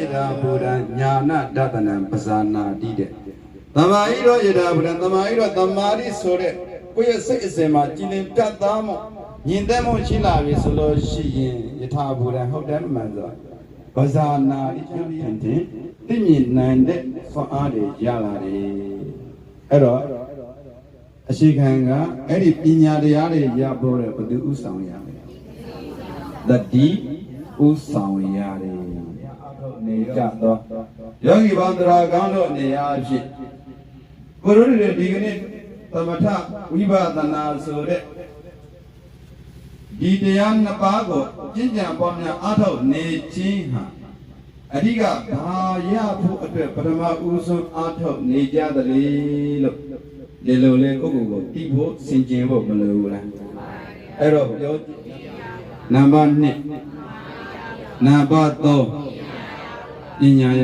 ယထာဘူရံညာနာတတနံပဇာနာတိတဲ့သမာဟိရောယထာဘူရံသမာဟိရောသမာဓိဆိုတဲ့ကိုယ့်ရဲ့စိတ်အစဉ်မှာကြည်လင်ပြတ်သားမှုညင်သက်မှုရှိလာပြီဆိုလို့ရှိရင်ယထာဘူရံဟုတ်တယ်မှန်ဆိုပဇာနာတိကျန်တဲ့သိမြင်နိုင်တဲ့ဆွမ်းအားတွေရလာတယ်အဲ့တော့အရှိခံကအဲ့ဒီပညာတရားတွေရဖို့တဲ့ဘယ်သူဥဆောင်ရမလဲတတိဥဆောင်ရတယ်အထုနေ ကြတော့ယောဂီဘောင်တရာကောင်းတို့နေရာအဖြစ်ကိုရိုတွေဒီကနေ့သမထဝိပဿနာဆိုတဲ့ဒီတရားနှစ်ပါးကိုကျင့်ကြံပေါ်များအထောက်နေခြင်းဟာအဓိကဘာရဖို့အတွက်ပထမဦးဆုံးအထောက်နေကြသလေလို့ဒီလိုလေကိုယ့်ကိုယ်ကိုတိဖို့စင်ကြင်ဖို့မလိုဘူးလားအဲ့တော့ပြောနံပါတ်1နံပါတ်3 ပညာရ